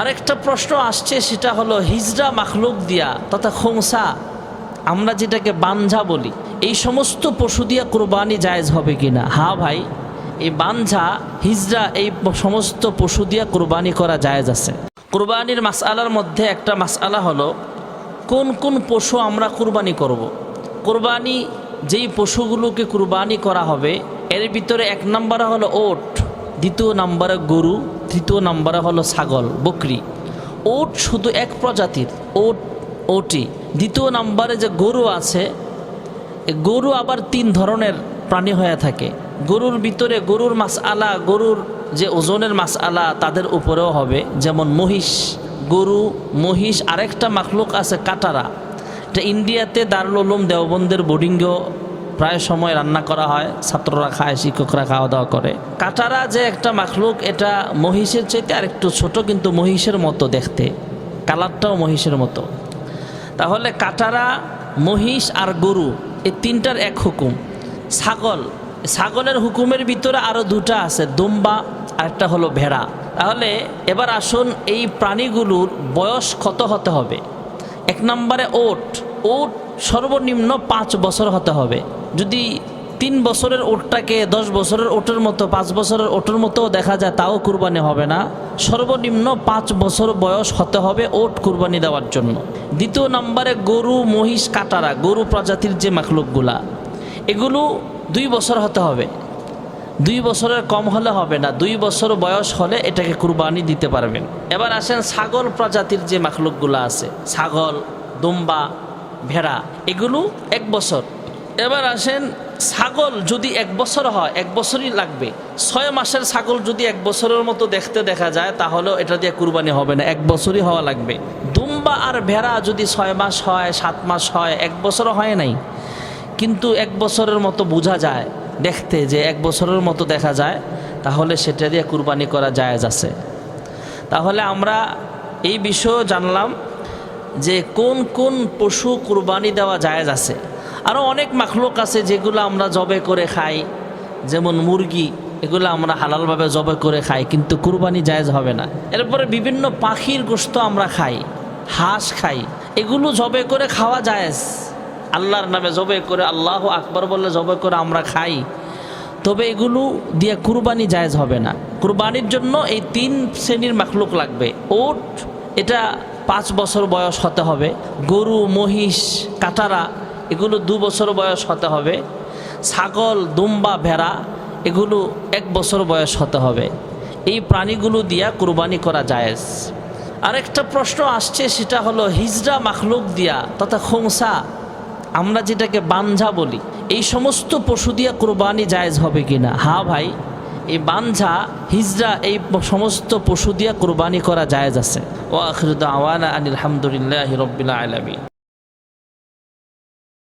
আরেকটা প্রশ্ন আসছে, সেটা হলো হিজরা মাখলুক দিয়া তথা খোংসা আমরা যেটাকে বাঞ্ঝা বলি, এই সমস্ত পশু দিয়া কোরবানি জায়েজ হবে কিনা? হা ভাই, এই বাঞ্ঝা, হিজরা, এই সমস্ত পশু দিয়া কোরবানি করা জায়েজ আছে। কোরবানির মাসআলার মধ্যে একটা মাসআলা হলো, কোন কোন পশু আমরা কুরবানি করব। কোরবানি, যেই পশুগুলোকে কুরবানি করা হবে, এর ভিতরে এক নম্বরে হলো ওট। দ্বিতীয় নম্বরে গরু, তৃতীয় নম্বরে হলো ছাগল, বকরি। ওট শুধু এক প্রজাতির, ওট, ওটি। দ্বিতীয় নাম্বারে যে গরু আছে গরু আবার তিন ধরনের প্রাণী হয়ে থাকে। গরুর ভিতরে গরুর মাস আলা গরুর যে ওজনের মাস আলা তাদের উপরেও হবে। যেমন মহিষ গরু, মহিষ আরেকটা মাখলুক আছে কাটারা। এটা ইন্ডিয়াতে দারুল উলুম দেওবন্দের বোর্ডিংয়েও প্রায় সময় রান্না করা হয়, ছাত্ররা খায়, শিক্ষকরা খাওয়া দাওয়া করে। কাটারা যে একটা মাখলুক, এটা মহিষের চাইতে আর একটু ছোট, কিন্তু মহিষের মতো দেখতে। কালারটাও মহিষের মতো। তাহলে কাটারা, মহিষ আর গরু, এই তিনটার এক হুকুম। ছাগল, ছাগলের হুকুমের ভিতরে আরও দুটা আছে, দুম্বা আর একটা হলো ভেড়া। তাহলে এবার আসুন, এই প্রাণীগুলোর বয়স কত হতে হবে? এক নম্বরে ওট। ওট সর্বনিম্ন পাঁচ বছর হতে হবে। যদি তিন বছরের ওটটাকে দশ বছরের ওটের মতো, পাঁচ বছরের ওটের মতো দেখা যায়, তাও কুরবানি হবে না। সর্বনিম্ন পাঁচ বছর বয়স হতে হবে ওট কুরবানি দেওয়ার জন্য। দ্বিতীয় নম্বরে গরু, মহিষ, কাটারা, গরু প্রজাতির যে মাখলুকগুলা, এগুলো দুই বছর হতে হবে। দুই বছরের কম হলে হবে না, দুই বছর বয়স হলে এটাকে কুরবানি দিতে পারবেন। এবার আসেন ছাগল প্রজাতির যে মাখলুকগুলো আছে, ছাগল, দুম্বা ভেড়া, এগুলো এক বছর। এবার আসেন ছাগল যদি এক বছর হয়, এক বছরই লাগবে। ছয় মাসের ছাগল যদি এক বছরের মতো দেখতে দেখা যায়, তাহলেও এটা দিয়ে কুরবানি হবে না, এক বছরই হওয়া লাগবে। দুম্বা আর ভেড়া যদি ছয় মাস হয়, সাত মাস হয়, এক বছরও হয় নাই। কিন্তু এক বছরের মতো বোঝা যায়, দেখতে যে এক বছরের মতো দেখা যায়, তাহলে সেটা দিয়ে কুরবানি করা জায়েজ আছে। তাহলে আমরা এই বিষয়েও জানলাম যে কোন কোন পশু কুরবানি দেওয়া জায়েজ আছে। আরও অনেক মাখলুক আছে যেগুলো আমরা জবে করে খাই, যেমন মুরগি, এগুলো আমরা হালালভাবে জবে করে খাই, কিন্তু কুরবানি জায়েজ হবে না। এরপরে বিভিন্ন পাখির গোস্ত আমরা খাই, হাঁস খাই, এগুলো জবে করে খাওয়া জায়েজ। আল্লাহর নামে জবে করে, আল্লাহ আকবর বলে জবে করে আমরা খাই। তবে এগুলো দিয়ে কুরবানি জায়েজ হবে না। কুরবানির জন্য এই তিন শ্রেণির মাখলুক লাগবে। ওট, এটা পাঁচ বছর বয়স হতে হবে, গরু, মহিষ কাটারা এগুলো দু বছর বয়স হতে হবে, ছাগল, দুম্বা, ভেড়া, এগুলো এক বছর বয়স হতে হবে। এই প্রাণীগুলো দিয়া কুরবানি করা জায়েজ। আরেকটা প্রশ্ন আসছে, সেটা হলো হিজরা মাখলুক দিয়া তথা খোংসা আমরা যেটাকে বাঞ্ঝা বলি, এই সমস্ত পশু দিয়া কোরবানি জায়েজ হবে কিনা? হ্যাঁ ভাই। এই বাঞ্ঝা, হিজরা, এই সমস্ত পশু দিয়া কোরবানি করা জায়েজ আছে। ও আখরুদ্দ আওয়ানা আনিল হামদুলিল্লাহ রব্বিল আলমী